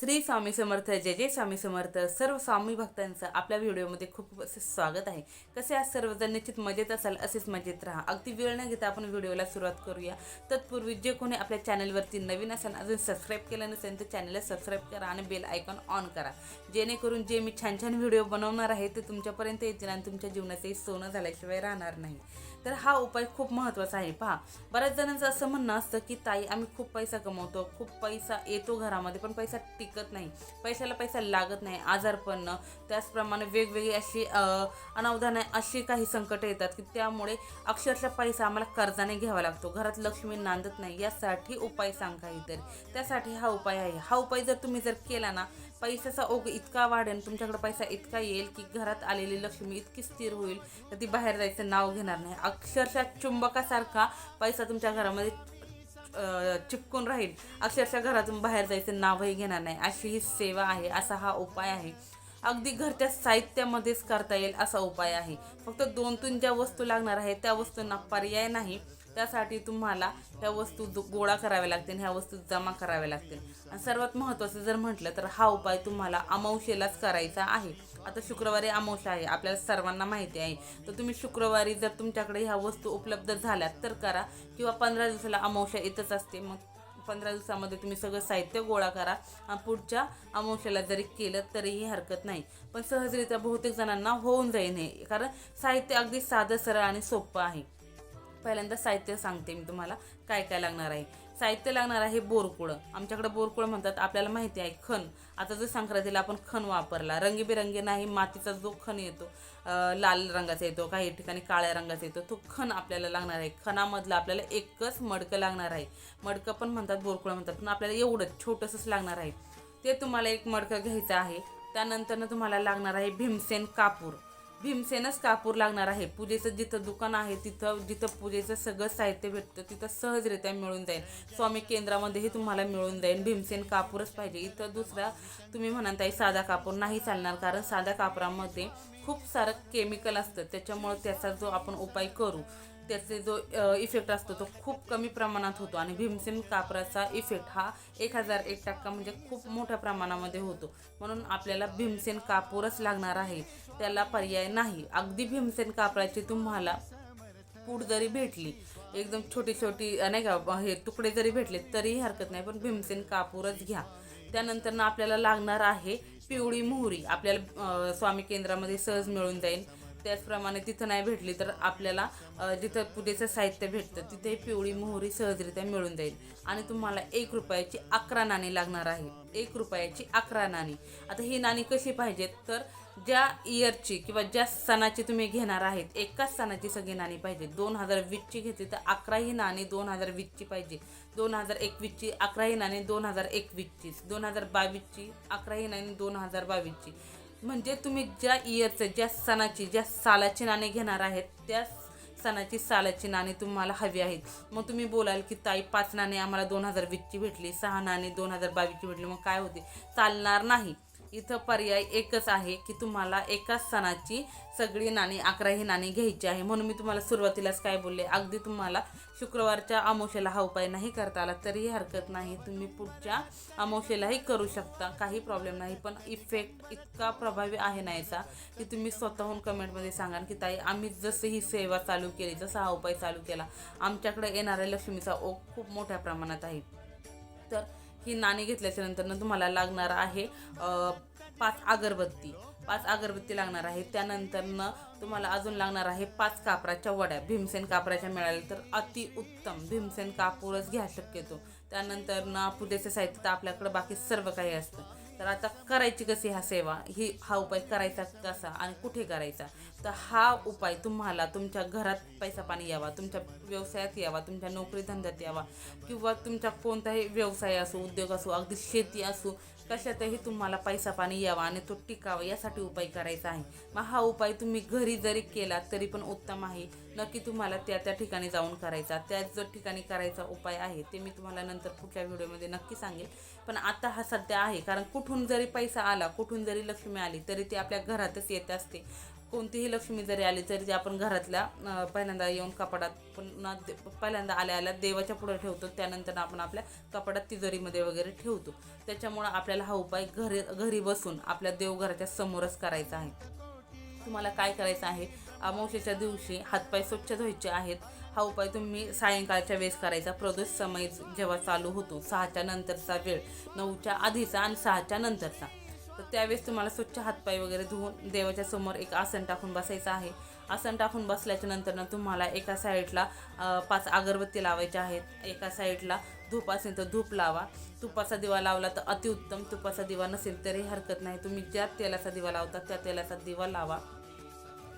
श्री स्वामी समर्थ जय जय स्वामी समर्थ. सर्व स्वामी भक्तांचं आपल्या व्हिडिओमध्ये खूप असे स्वागत आहे. कसे आज सर्वजण निश्चित मजेत असाल असेच मजेत राहा. अगदी वेळ न घेता आपण व्हिडिओला सुरुवात करूया. तत्पूर्वी जे कोणी आपल्या चॅनलवरती नवीन असाल अजून सबस्क्राईब केलं नसेल तर चॅनलला सबस्क्राईब करा आणि बेल आयकॉन ऑन करा. जेणेकरून जे मी छान छान व्हिडिओ बनवणार आहे ते तुमच्यापर्यंत येतील आणि तुमच्या जीवनाचंही सोनं झाल्याशिवाय राहणार नाही. तर हा उपाय खूप महत्त्वाचा आहे. पहा बऱ्याच जणांचं असं म्हणणं असतं की ताई आम्ही खूप पैसा कमवतो खूप पैसा येतो घरामध्ये पण पैसा टिकत नाही. पैशाला पैसा लागत नाही आजारपण त्याचप्रमाणे वेगवेगळी अशी अं, अनावधाने अशी काही संकटं येतात की त्यामुळे अक्षरशः पैसा आम्हाला कर्जाने घ्यावा लागतो. घरात लक्ष्मी नांदत नाही यासाठी उपाय सांग काहीतरी त्यासाठी हा उपाय आहे. हा उपाय जर तुम्ही जर केला ना पैशाचा ओघ इतका वाढेल तुमच्याकडे पैसा इतका येईल की घरात आलेली लक्ष्मी इतकी स्थिर होईल तर ती बाहेर जायचं नाव घेणार नाही. अक्षरशः चुंबकासारखा पैसा तुमच्या घरामध्ये चिपकून राहील. अक्षरशः घरातून बाहेर जायचं नावही घेणार नाही. अशी ही सेवा आहे असा हा उपाय आहे. अगदी घरच्या साहित्यामध्येच करता येईल असा उपाय आहे. फक्त दोन तीन ज्या वस्तू लागणार आहेत त्या वस्तूंना पर्याय नाही. त्यासाठी तुम्हाला ह्या वस्तू गोळा कराव्या लागतील ह्या वस्तू जमा कराव्या लागतील. आणि सर्वात महत्त्वाचं जर म्हटलं तर हा उपाय तुम्हाला अमावशेलाच करायचा आहे. आता शुक्रवारी अमावस्या आहे आपल्याला सर्वांना माहिती आहे. तर तुम्ही शुक्रवारी जर तुमच्याकडे ह्या वस्तू उपलब्ध झाल्यात तर करा. किंवा पंधरा दिवसाला अमावस्या येतच असते. मग पंधरा दिवसामध्ये तुम्ही सगळं साहित्य गोळा करा. आणि पुढच्या अमावस्याला जरी केलं तरीही हरकत नाही. पण सहजरित्या बहुतेक जणांना होऊन जाईल हे. कारण साहित्य अगदी साधं सरळ आणि सोपं आहे. पहिल्यांदा साहित्य सांगते मी तुम्हाला काय काय लागणार आहे. साहित्य लागणार आहे बोरकुळं. आमच्याकडे बोरकुळं म्हणतात आपल्याला माहिती आहे खण. आता जर संक्रांतीला आपण खण वापरला रंगीबेरंगी नाही मातीचा जो खण येतो लाल रंगाचा येतो काही ठिकाणी काळ्या रंगाचा येतो तो खण आपल्याला लागणार आहे. खणामधलं आपल्याला एकच मडकं लागणार आहे. मडकं पण म्हणतात बोरकुळं म्हणतात पण आपल्याला एवढंच छोटंसंच लागणार आहे. ते तुम्हाला एक मडकं घ्यायचं आहे. त्यानंतरनं तुम्हाला लागणार आहे भीमसेन कापूर. भीमसेनच कापूर लागणार आहे. पूजेचं जिथं दुकान आहे तिथं जिथं पूजेचं सगळं साहित्य भेटतं तिथं सहजरित्या मिळून जाईल. स्वामी केंद्रामध्येही तुम्हाला मिळून जाईल. भीमसेन कापूरच पाहिजे. इथं दुसरा तुम्ही म्हणाल ताई साधा कापूर नाही चालणार. कारण साध्या कापरामध्ये खूप सारं केमिकल असतं. त्याच्यामुळं त्याचा जो आपण उपाय करू. त्याचे जो इफेक्ट असतो तो खूप कमी प्रमाणात होतो आणि भीमसेन कापराचा इफेक्ट हा एक हजार एक टक्का म्हणजे खूप मोठ्या प्रमाणामध्ये होतो. म्हणून आपल्याला भीमसेन कापूरच लागणार आहे त्याला पर्याय नाही. अगदी भीमसेन कापराची तुम्हाला पूड जरी भेटली एकदम छोटी छोटी नाही का हे तुकडे जरी भेटले तरीही हरकत नाही पण भीमसेन कापूरच घ्या. त्यानंतर ना आपल्याला लागणार आहे पिवळी मोहरी. आपल्याला स्वामी केंद्रामध्ये सहज मिळून जाईल. त्याचप्रमाणे तिथं नाही भेटली तर आपल्याला जिथं पूजेचं साहित्य भेटतं तिथे पिवळी मोहरी सहजरित्या मिळून जाईल. आणि तुम्हाला एक रुपयाची अकरा नाणी लागणार आहे. एक रुपयाची अकरा नाणी. आता ही नाणी कशी पाहिजेत? तर ज्या इयरची किंवा ज्या सणाची तुम्ही घेणार आहेत एकाच सणाची सगळी नाणी पाहिजे. दोन हजार वीसची घेतली तर अकराही नाणी दोन हजार वीसची पाहिजे. दोन हजार एकवीसची अकराही नाणी दोन हजार एकवीसची दोन हजार बावीसची अकराही नाणी दोन हजार बावीसची. म्हणजे तुम्ही ज्या इयरचं ज्या सणाची ज्या सालाची नाणी घेणार आहेत त्या सणाची सालाची नाणी तुम्हाला हवी आहेत. मग तुम्ही बोलाल की ताई पाच नाणी आम्हाला दोन हजार वीसची भेटली सहा नाणी दोन हजार बावीसची भेटली मग काय होते? चालणार नाही. इथं पर्याय एकच आहे की तुम्हाला एकाच सणाची सगळी नाणी अकराही नाणी घ्यायची आहे. म्हणून मी तुम्हाला सुरुवातीलाच काय बोलले अगदी तुम्हाला शुक्रवारच्या अमावशेला हा उपाय नाही करता आला तरीही हरकत नाही. तुम्ही पुढच्या अमावशेलाही करू शकता काही प्रॉब्लेम नाही. पण इफेक्ट इतका प्रभावी आहे ना याचा की तुम्ही स्वतःहून कमेंटमध्ये सांगाल की ताई आम्ही जसं ही सेवा चालू केली जसा हा उपाय चालू केला आमच्याकडे येणाऱ्या लक्ष्मीचा ओघ खूप मोठ्या प्रमाणात आहे. तर ही नाणी घेतल्याच्या नंतर तुम्हाला लागणार आहे पाच अगरबत्ती. पाच अगरबत्ती लागणार आहे. त्यानंतरनं तुम्हाला अजून लागणार आहे पाच कापराच्या वड्या. भीमसेन कापराच्या मिळाल्या तर अति उत्तम. भीमसेन कापूरच घ्या शक्यतो. त्यानंतर पूजेचं साहित्य तर आपल्याकडं बाकी सर्व काही असतं. तर आता करायची कशी हा सेवा? ही हा उपाय करायचा कसा आणि कुठे करायचा? तर हा उपाय तुम्हाला तुमच्या घरात पैसा पाणी यावा तुमच्या व्यवसायात यावा तुमच्या नोकरी धंद्यात यावा किंवा तुमचा कोणताही व्यवसाय असो उद्योग असो अगदी शेती असो कशातही तुम्हाला पैसा पाणी यावा आणि तो टिकावा यासाठी उपाय करायचा आहे. मग हा उपाय तुम्ही घरी जरी केला तरी पण उत्तम आहे. नक्की तुम्हाला त्या त्या ठिकाणी जाऊन करायचा. त्या जो ठिकाणी करायचा उपाय आहे ते मी तुम्हाला नंतर पुढच्या व्हिडिओमध्ये नक्की सांगेल. पण आता हा सध्या आहे. कारण कुठून जरी पैसा आला कुठून जरी लक्ष्मी आली तरी ती आपल्या घरातच येत असते. कोणतीही लक्ष्मी जरी आली तरी जे आपण घरातल्या पहिल्यांदा येऊन कपाटात पुन्हा पहिल्यांदा आल्या आल्या देवाच्या पुढे ठेवतो त्यानंतर आपण आपल्या कपाटात तिजोरीमध्ये वगैरे ठेवतो. त्याच्यामुळं आपल्याला हा उपाय घरी घरी बसून आपल्या देवघराच्या समोरच करायचा आहे. तुम्हाला काय करायचं आहे? अमावशेच्या दिवशी हातपाय स्वच्छ धुवायचे आहेत. हा उपाय तुम्ही सायंकाळच्या वेळेस करायचा. प्रदोष समय जेव्हा चालू होतो सहाच्या नंतरचा वेळ नऊच्या आधीचा आणि सहाच्या नंतरचा. तर त्यावेळेस तुम्हाला स्वच्छ हातपाय वगैरे धुवून देवाच्या समोर एक आसन टाकून बसायचं आहे. आसन टाकून बसल्याच्या नंतरनं तुम्हाला एका साईडला पाच अगरबत्ती लावायच्या आहेत. एका साईडला धूप असेल तर धूप लावा. तुपाचा दिवा लावला तर अतिउत्तम. तुपाचा दिवा नसेल तरी हरकत नाही. तुम्ही ज्या तेलाचा दिवा लावता त्या तेलाचा दिवा लावा.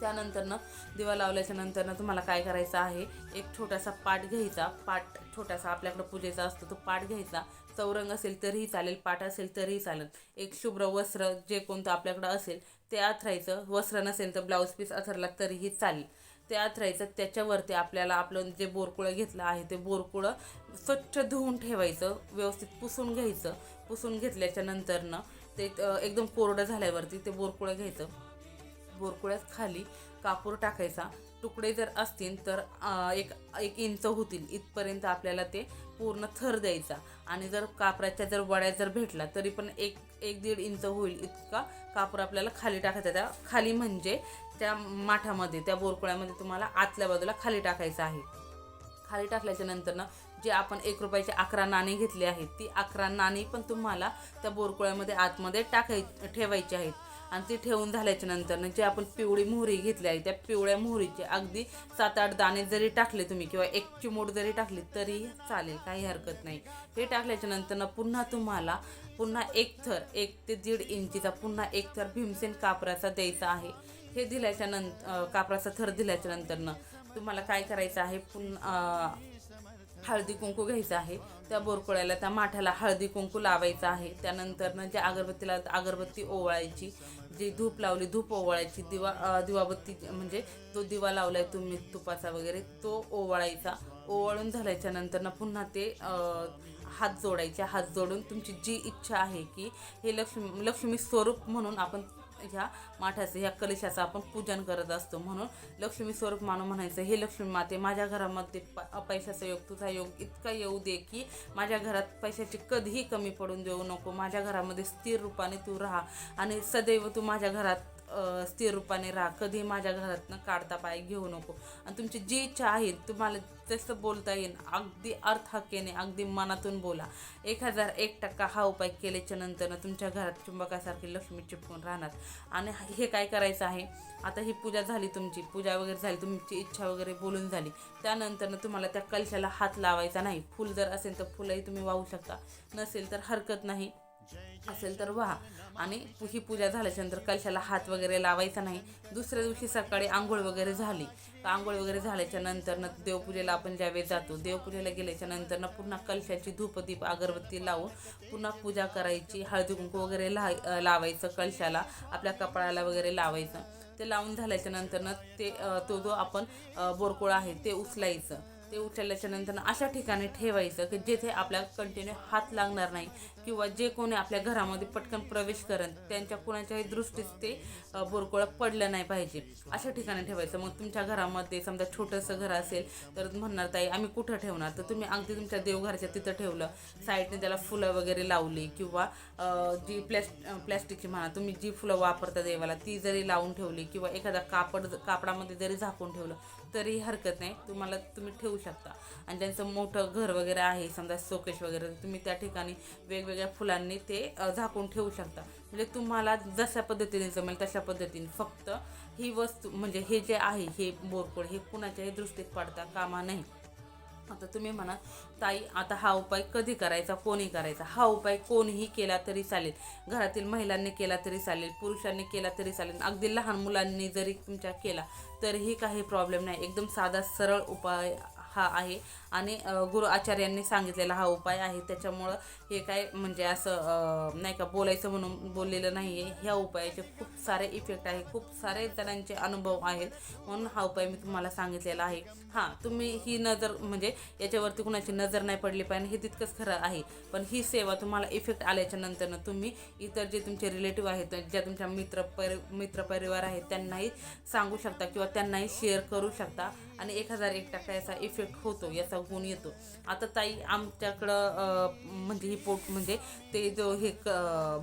त्यानंतरनं दिवा लावल्याच्या नंतरनं तुम्हाला काय करायचं आहे? एक छोटासा पाट घ्यायचा. पाट छोटासा आपल्याकडं पूजेचा असतो तो पाट घ्यायचा. चौरंग असेल तरीही चालेल पाट असेल तरीही चालेल. एक शुभ्र वस्त्र जे कोणतं आपल्याकडं असेल ते आथरायचं वस्त्र नसेल तर ब्लाऊज पीस आथरला तरीही चालेल. ते आथरायचं त्याच्यावरती आपल्याला आपलं जे बोरकुळं घेतलं आहे ते बोरकुळं स्वच्छ धुवून ठेवायचं व्यवस्थित पुसून घ्यायचं. पुसून घेतल्याच्या नंतरनं ते एकदम कोरडं झाल्यावरती ते बोरकुळं घ्यायचं. बोरकुळ्यात खाली कापूर टाकायचा. तुकडे जर असतील तर एक एक इंच होतील. इथपर्यंत आपल्याला ते पूर्ण थर द्यायचा. आणि जर कापराच्या जर वड्या जर भेटला तरी पण एक एक दीड इंच होईल इतका कापूर आपल्याला खाली टाकायचा. त्या खाली म्हणजे त्या माठामध्ये त्या बोरकुळ्यामध्ये तुम्हाला आतल्या बाजूला खाली टाकायचं आहे. खाली टाकल्याच्या नंतर ना जे आपण एक रुपयाचे अकरा नाणी घेतली आहेत ती अकरा नाणी पण तुम्हाला त्या बोरकुळ्यामध्ये आतमध्ये टाकाय ठेवायची आहेत. आणि ती ठेवून झाल्याच्यानंतर जे आपण पिवळी मोहरी घेतली आहे त्या पिवळ्या मोहरीचे अगदी सात आठ दाणे जरी टाकले तुम्ही किंवा एक चिमूट जरी टाकली तरी चालेल काही हरकत नाही. हे टाकल्याच्या नंतर पुन्हा तुम्हाला पुन्हा एक थर एक ते दीड इंचीचा पुन्हा एक थर भीमसेन कापराचा द्यायचा आहे. हे दिल्याच्या नंतर कापराचा थर दिल्याच्या नंतरनं तुम्हाला काय करायचं आहे? पुन्हा हळदी कुंकू घ्यायचं आहे. त्या बोरकुळ्याला त्या माठाला हळदी कुंकू लावायचं आहे. त्यानंतरनं ज्या अगरबत्तीला अगरबत्ती ओवाळायची जी धूप लावली धूप ओवाळायची दिवा दिवाबत्ती म्हणजे तो दिवा लावलाय तुम्ही तुपाचा वगैरे तो ओवाळायचा. ओवाळून झाल्याच्या नंतरनं पुन्हा ते हात जोडायचे. हात जोडून तुमची जी इच्छा आहे की हे लक्ष्मी लक्ष्मी स्वरूप म्हणून आपण ह्या माठाचं ह्या कलशाचं आपण पूजन करत असतो. म्हणून लक्ष्मी स्वरूप मानून म्हणायचं हे लक्ष्मी माते माझ्या घरामध्ये प- पैशाचा योग तुझा योग इतका येऊ दे की माझ्या घरात पैशाची कधीही कमी पडून देऊ नको. माझ्या घरामध्ये स्थिर रूपाने तू राहा आणि सदैव तू माझ्या घरात स्थिर रूपाने राहा. कधी माझ्या घरातनं काढता पाय घेऊ नको. आणि तुमची जी इच्छा आहे तुम्हाला तसं बोलता येईल अगदी अर्थाकेने अगदी मनातून बोला. एक हजार एक टक्का हा उपाय केल्याच्या नंतरनं तुमच्या घरात चुंबकासारखी लक्ष्मी चिपकून राहणार. आणि हे काय करायचं आहे? आता ही पूजा झाली तुमची. पूजा वगैरे झाली तुमची इच्छा वगैरे बोलून झाली. त्यानंतरनं तुम्हाला त्या कलशाला हात लावायचा नाही. फुल जर असेल तर फुलंही तुम्ही वाहू शकता. नसेल तर हरकत नाही. असेल तर व्हा. आणि ही पूजा झाल्याच्यानंतर कलशाला हात वगैरे लावायचा नाही. दुसऱ्या दिवशी सकाळी आंघोळ वगैरे झाली. तर आंघोळ वगैरे झाल्याच्यानंतर देवपूजेला आपण ज्यावेळेस जातो देवपूजेला गेल्याच्यानंतर पुन्हा कलशाची धूपदीप अगरबत्ती लावून पुन्हा पूजा करायची. हळदी कुंकू वगैरे ला लावायचं कलशाला आपल्या कपाळाला वगैरे लावायचं. ते लावून झाल्याच्यानंतर ते तो जो आपण अ, बोरकोळा आहे ते उचलायचं. ते उचलल्याच्या नंतर अशा ठिकाणी ठेवायचं की जेथे आपल्याला कंटिन्यू हात लागणार नाही किंवा जे कोणी आपल्या घरामध्ये पटकन प्रवेश करेन त्यांच्या कोणाच्याही दृष्टीस ते अ, बोरकोळं पडलं नाही पाहिजे. अशा ठिकाणी ठेवायचं. मग तुमच्या घरामध्ये समजा छोटंसं घर असेल तर म्हणणार ताई आम्ही कुठं ठेवणार? तर तुम्ही अगदी तुमच्या देवघरच्या तिथं ठेवलं. साईडने त्याला फुलं वगैरे लावली किंवा जी प्लॅस्ट प्लॅस्टिकची म्हणा तुम्ही जी फुलं वापरता देवाला ती जरी लावून ठेवली किंवा एखादा कापड कापडामध्ये जरी झाकून ठेवलं तरी हरकत नाही. तुम्हाला तुम्ही ठेवू शकता. आणि त्यांचं मोठं घर वगैरे आहे समजा सोकेश वगैरे तुम्ही त्या ठिकाणी वेगवेगळ्या फुलांनी ते झाकून ठेवू शकता. म्हणजे तुम्हाला जशा पद्धतीने जमेल तशा पद्धतीने. फक्त ही वस्तू म्हणजे हे जे आहे हे बोरकोड हे कुणाच्याही दृष्टीत पडता कामा नाही आता तुम्ही म्हणा ताई आता हा उपाय कधी करायचा? कोणी करायचा? हा उपाय कोणीही केला तरी चालेल. घरातील महिलांनी केला तरी चालेल पुरुषांनी केला तरी चालेल. अगदी लहान मुलांनी जरी तुमच्या केला तरीही काही प्रॉब्लेम नाही. एकदम साधा सरळ उपाय हा आहे. आणि गुरु आचार्यांनी सांगितलेला हा उपाय आहे. त्याच्यामुळं हे काय म्हणजे असं नाही का बोलायचं म्हणून बोललेलं नाही आहे ह्या उपायाचे खूप सारे इफेक्ट आहे. खूप सारे जणांचे अनुभव आहेत. म्हणून हा उपाय मी तुम्हाला सांगितलेला आहे. हां तुम्ही ही नजर म्हणजे याच्यावरती कुणाची नजर नाही पडली पाहिजे. हे तितकंच खरं आहे. पण ही सेवा तुम्हाला इफेक्ट आल्याच्या नंतरनं तुम्ही इतर जे तुमचे रिलेटिव्ह आहेत ज्या तुमच्या मित्र परि मित्रपरिवार आहेत त्यांनाही सांगू शकता किंवा त्यांनाही शेअर करू शकता. आणि एक हजार एक टक्का याचा इफेक्ट होतो याचा गुण येतो. आता ताई आमच्याकडं म्हणजे ही पोट म्हणजे ते जो हे क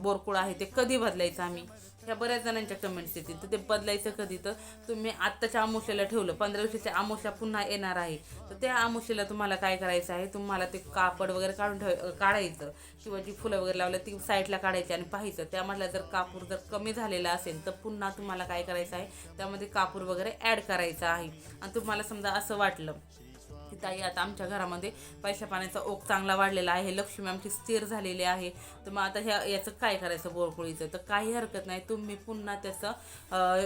बोरकुळ आहे ते कधी बदलायचं आम्ही? ह्या बऱ्याच जणांच्या कमेंट्स येतील. तर ते बदलायचं कधी? तर तुम्ही आत्ताच्या आमोशाला ठेवलं पंधरा दिवसाच्या आमोशा पुन्हा येणार आहे. तर त्या आमोशाला तुम्हाला काय करायचं आहे? तुम्हाला ते कापड वगैरे काढून ठेव काढायचं. किंवा जी फुलं वगैरे लावलं ती साईडला काढायची आणि पाहायचं. त्यामधला जर कापूर जर कमी झालेला असेल तर पुन्हा तुम्हाला काय करायचं आहे? त्यामध्ये कापूर वगैरे ॲड करायचा आहे. आणि तुम्हाला समजा असं वाटलं की ताई आता आमच्या घरामध्ये पैशा पाण्याचा ओघ चांगला वाढलेला आहे. लक्ष्मी आमची स्थिर झालेली आहे. तर मग आता ह्या याचं काय करायचं बोरकुळीचं? तर काही हरकत नाही. तुम्ही पुन्हा त्याचं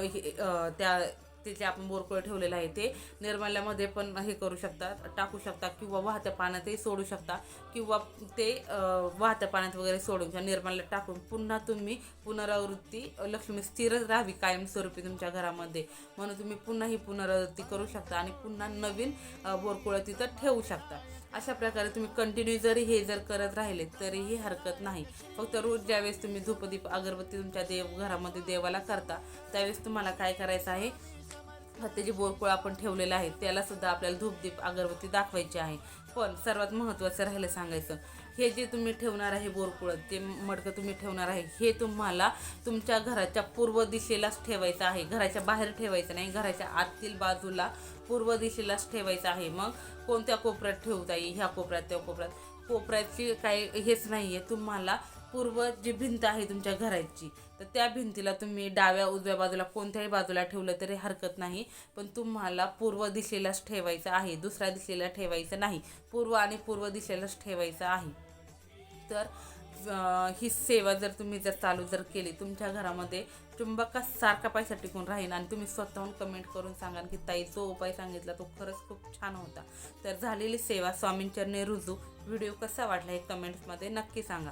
हे, त्या ते जे आपण बोरकुळ ठेवलेलं आहे ते निर्मल्यामध्ये पण हे करू शकता टाकू शकता किंवा वाहत्या पाण्यातही सोडू शकता किंवा ते वाहत्या पाण्यात वगैरे सोडून किंवा निर्माल्यात टाकून पुन्हा तुम्ही पुनरावृत्ती लक्ष्मी स्थिर राहावी कायमस्वरूपी तुमच्या घरामध्ये. म्हणून तुम्ही पुन्हा ही पुनरावृत्ती करू शकता आणि पुन्हा नवीन बोरकुळं तिथं ठेवू शकता. अशा प्रकारे तुम्ही कंटिन्यू जरी हे जर करत राहिले तरीही हरकत नाही. फक्त रोज ज्यावेळेस तुम्ही धूपदीप अगरबत्ती तुमच्या देव घरामध्ये देवाला करता त्यावेळेस तुम्हाला काय करायचं आहे? ते बोरकुळ आपण ठेवलेलं आहे त्याला सुद्धा आपल्याला धूपदीप अगरबत्ती दाखवायची आहे. पण सर्वात महत्त्वाचं राहिलं सांगायचं हे जे तुम्ही ठेवणार आहे बोरकुळ ते मडकं तुम्ही ठेवणार आहे हे तुम्हाला तुमच्या घराच्या पूर्व दिशेलाच ठेवायचं आहे. घराच्या बाहेर ठेवायचं नाही घराच्या आतील बाजूला पूर्व दिशेलाच ठेवायचं आहे. मग कोणत्या कोपऱ्यात ठेवता येईल ह्या कोपऱ्यात त्या कोपऱ्यात. कोपऱ्याची काही हेच नाही आहे तुम्हाला पूर्व जी भिंत आहे तुमच्या घराची तर त्या भिंतीला तुम्ही डाव्या उजव्या बाजूला कोणत्याही बाजूला ठेवलं तरी हरकत नाही. पण तुम्हाला पूर्व दिशेलाच ठेवायचं आहे दुसऱ्या दिशेला ठेवायचं नाही. पूर्व आणि पूर्व दिशेलाच ठेवायचं आहे. तर ही सेवा जर तुम्ही जर चालू जर केली तुमच्या घरामध्ये चुंबका सारखा पैसा टिकून राहील आणि तुम्ही स्वतःहून कमेंट करून सांगाल की ताई जो उपाय सांगितला तो खरंच खूप छान होता. तर झालेली सेवा स्वामींचरणे रुजू. व्हिडिओ कसा वाटला हे कमेंट्समध्ये नक्की सांगा.